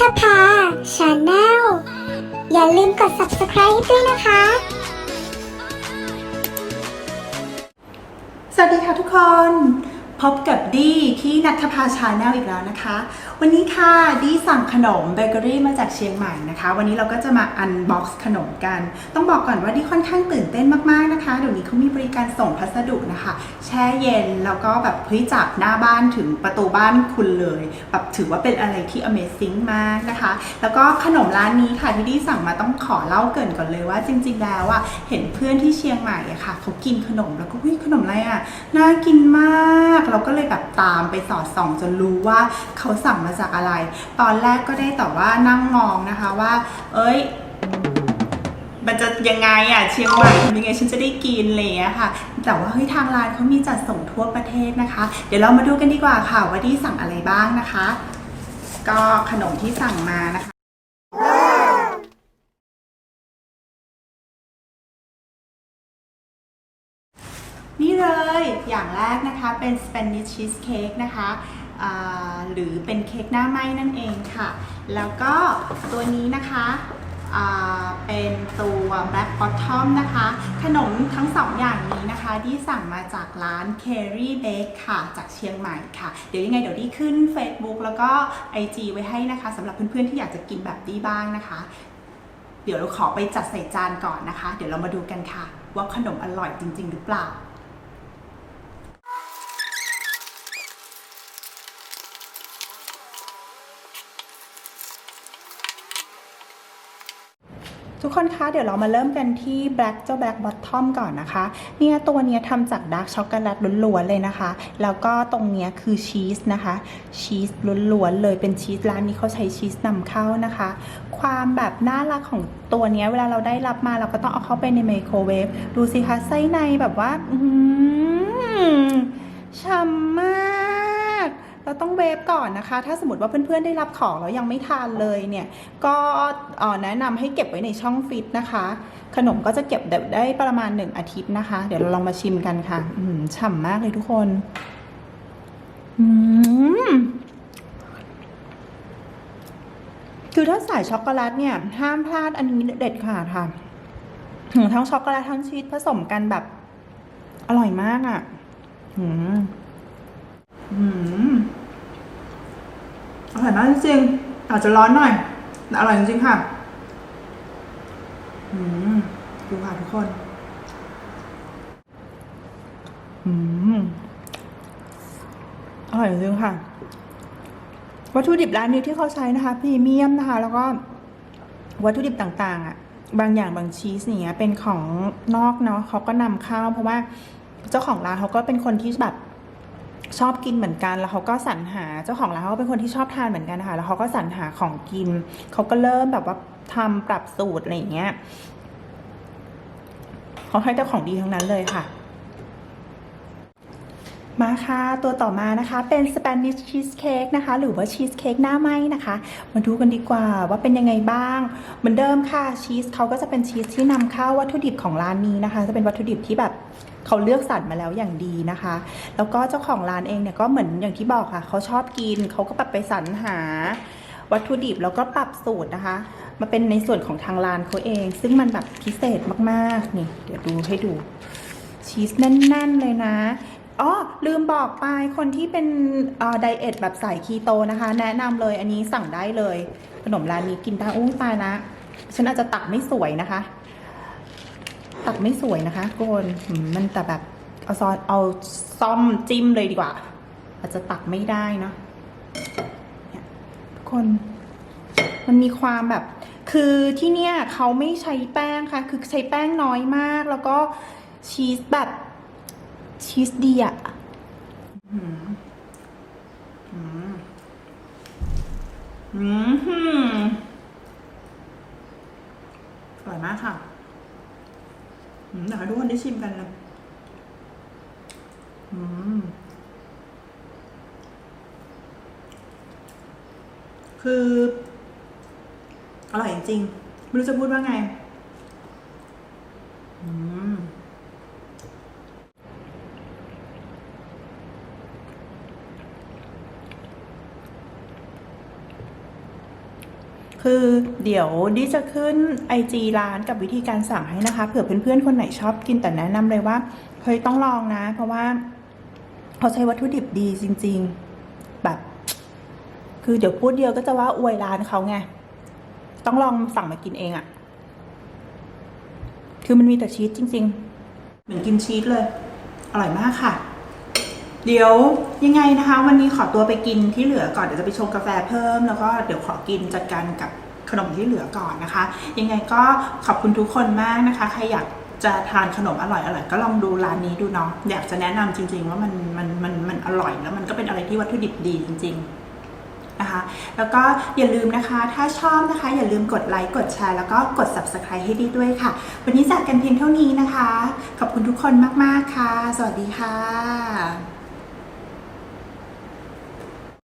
ทภาชาแนลอย่าลืมกด subscribe ด้วยนะคะ สวัสดีค่ะทุกคน พบกับดีที่นัทภาชาแนลอีกแล้วนะคะ วันนี้ค่ะดีสั่งขนมเบเกอรี่มาจากเชียงใหม่นะคะ วันนี้เราก็จะมาอันบ็อกซ์ขนมกัน ต้องบอกก่อนว่าดีค่อนข้างตื่นเต้นมากๆนะคะ เดี๋ยวนี้เขามีบริการส่งพัสดุนะคะ แช่เย็นแล้วก็แบบเฮ้ยจากหน้าบ้านถึงประตูบ้านคุณเลยแบบถือว่าเป็นอะไรที่ Amazing มากนะคะ แล้วก็ขนมร้านนี้ค่ะที่ดีสั่งมาต้องขอเล่าเกินก่อนเลยว่าจริง ๆ แล้วอะเห็นเพื่อนที่เชียงใหม่อะค่ะเขากินขนมแล้วก็วิขนมอะไรอะน่ากินมาก เราก็เลยแบบตามไปสอดส่องจนรู้ว่าเขาสั่งมาจากอะไร ตอนแรกก็ได้แต่ว่านั่งมองนะคะว่า เอ้ย มันจะยังไงอะเชียงใหม่ทำยังไงฉันจะได้กินอะไรอย่างเงี้ยค่ะ แต่ว่าเฮ้ยทางร้านเขามีจัดส่งทั่วประเทศนะคะ เดี๋ยวเรามาดูกันดีกว่าค่ะว่าดีสั่งอะไรบ้างนะคะ ก็ขนมที่สั่งมานะคะนี่เลย อย่างแรกนะคะเป็น Spanish cheesecake นะคะอ่า หรือเป็นเค้กหน้าไหม้นั่นเองค่ะ แล้วก็ตัวนี้นะคะเป็นตัว Black Bottom นะคะ ขนมทั้งสองอย่างนี้นะคะ ที่สั่งมาจากร้าน Carry Bake ค่ะ จากเชียงใหม่ค่ะ เดี๋ยวยังไงเดี๋ยวดีขึ้น Facebook แล้วก็ IG ไว้ให้นะคะสำหรับเพื่อนๆ ที่อยากจะกินแบบดีบ้างนะคะ เดี๋ยวเราขอไปจัดใส่จานก่อนนะคะ เดี๋ยวเรามาดูกันค่ะ ว่าขนมอร่อยจริง ๆ หรือเปล่า ทุกคนคะเดี๋ยวเรามาเริ่มกันที่ Black เจ้า Black Bottom ก่อนนะคะ เนี่ยตัวเนี้ยทำจากดาร์กช็อกโกแลตล้วนๆเลยนะคะ แล้วก็ตรงเนี้ยคือชีสนะคะชีสล้วนๆเลยเป็นชีสร้านนี้เขาใช้ชีสนำเข้านะคะ ความแบบน่ารักของตัวเนี้ยเวลาเราได้รับมาเราก็ต้องเอาเข้าไปในไมโครเวฟดูสิคะไส้ในแบบว่า อืมฉ่ำมากเรา ต้องเวฟก่อนนะคะ ถ้าสมมติว่าเพื่อนๆได้รับของแล้วยังไม่ทานเลยเนี่ย ก็แนะนำให้เก็บไว้ในช่องฟิตนะคะ ขนมก็จะเก็บได้ประมาณ 1 อาทิตย์นะคะ เดี๋ยวเราลองมาชิมกันค่ะ อืมฉ่ำมากเลยทุกคน อืมคือถ้าใส่ช็อกโกแลตเนี่ย ห้ามพลาดอันนี้เด็ดขาดค่ะถึงทั้งช็อกโกแลตทั้งชีสผสมกันแบบ อร่อยมากอะ่ะ อืม อืม อร่อยมากจริงๆอาจจะร้อนหน่อยแต่อร่อยจริงๆค่ะอืมดูค่ะทุกคนอืมอร่อยจริงๆค่ะ วัตถุดิบร้านนี้ที่เขาใช้นะคะพรีเมียมนะคะ แล้วก็วัตถุดิบต่าง ๆ อะ บางอย่างบางชีสเนี่ยเป็นของนอกเนาะเขาก็นำเข้าเพราะว่าเจ้าของร้านเขาก็เป็นคนที่แบบ ชอบกินเหมือนกัน แล้วเขาก็สรรหาเจ้าของร้านเขาเป็นคนที่ชอบทานเหมือนกันนะคะแล้วเขาก็สรรหาของกิน เขาก็เริ่มแบบว่าทำปรับสูตรอะไรอย่างเงี้ยเขาให้เจ้าของดีทั้งนั้นเลยค่ะ มาค่ะ ตัวต่อมานะคะ เป็น Spanish cheesecake นะคะ หรือว่าชีสเค้กหน้าไหม้นะคะ มาดูกันดีกว่าว่าเป็นยังไงบ้าง เหมือนเดิมค่ะชีสเขาก็จะเป็นชีสที่นำเข้าวัตถุดิบของร้านนี้นะคะ จะเป็นวัตถุดิบที่แบบ เขาเลือกสรรมาแล้วอย่างดีนะคะ แล้วก็เจ้าของร้านเองเนี่ยก็เหมือนอย่างที่บอกค่ะ เขาชอบกิน เขาก็แบบไปสรรหาวัตถุดิบแล้วก็ปรับสูตรนะคะ มาเป็นในส่วนของทางร้านเขาเอง ซึ่งมันแบบพิเศษมากๆ นี่ เดี๋ยวดูให้ดู ชีสแน่น ๆ เลยนะอ๋อลืมบอกไปคนที่เป็นไดเอทแบบสายคีโตนะคะ แนะนำเลยอันนี้สั่งได้เลย ขนมร้านนี้กินได้อู้ตายนะฉันอาจจะตักไม่สวยนะคะ ตักไม่สวยนะคะทุกคนมันแต่แบบเอาซอสเอาซ่อมจิ้มเลยดีกว่า อาจจะตักไม่ได้เนาะเนี่ยทุกคน มันมีความแบบ คือที่เนี่ยเขาไม่ใช้แป้งค่ะ คือใช้แป้งน้อยมาก แล้วก็ชีสแบบชีสดีอะอืมอืมอืมหืมอร่อยมากค่ะ อืมเดี๋ยวให้ทุกคนได้ชิมกันนะอืมคือ อร่อยจริงไม่รู้จะพูดว่าไง อืม คือเดี๋ยวดิจะขึ้น IG ร้านกับวิธีการสั่งให้นะคะ เผื่อเพื่อนๆ คนไหนชอบกินแต่แนะนำเลยว่าเฮ้ยต้องลองนะ เพราะว่าเขาใช้วัตถุดิบดีจริง ๆ แบบ คือเดี๋ยวพูดเดียวก็จะว่าอวยร้านเขาไง ต้องลองสั่งมากินเองอะคือมันมีแต่ชีสจริง ๆ เหมือนกินชีสเลย อร่อยมากค่ะ เดี๋ยวยังไงนะคะ วันนี้ขอตัวไปกินที่เหลือก่อนเดี๋ยวจะไปชงกาแฟเพิ่มแล้วก็เดี๋ยวขอกินจัดการกับขนมที่เหลือก่อนนะคะ ยังไงก็ขอบคุณทุกคนมากนะคะ ใครอยากจะทานขนมอร่อยอร่อยก็ลองดูร้านนี้ดูเนาะอยากจะแนะนำจริง ๆ ว่ามันมันมันมันอร่อยแล้วมันก็เป็นอะไรที่วัตถุดิบดีจริง ๆนะคะแล้วก็อย่าลืมนะคะ ถ้าชอบนะคะ อย่าลืมกดไลค์ กดแชร์ แล้วก็กด subscribe ให้ดีด้วยค่ะ วันนี้จากกันเพียงเท่านี้นะคะ ขอบคุณทุกคนมาก ๆ ค่ะ สวัสดีค่ะ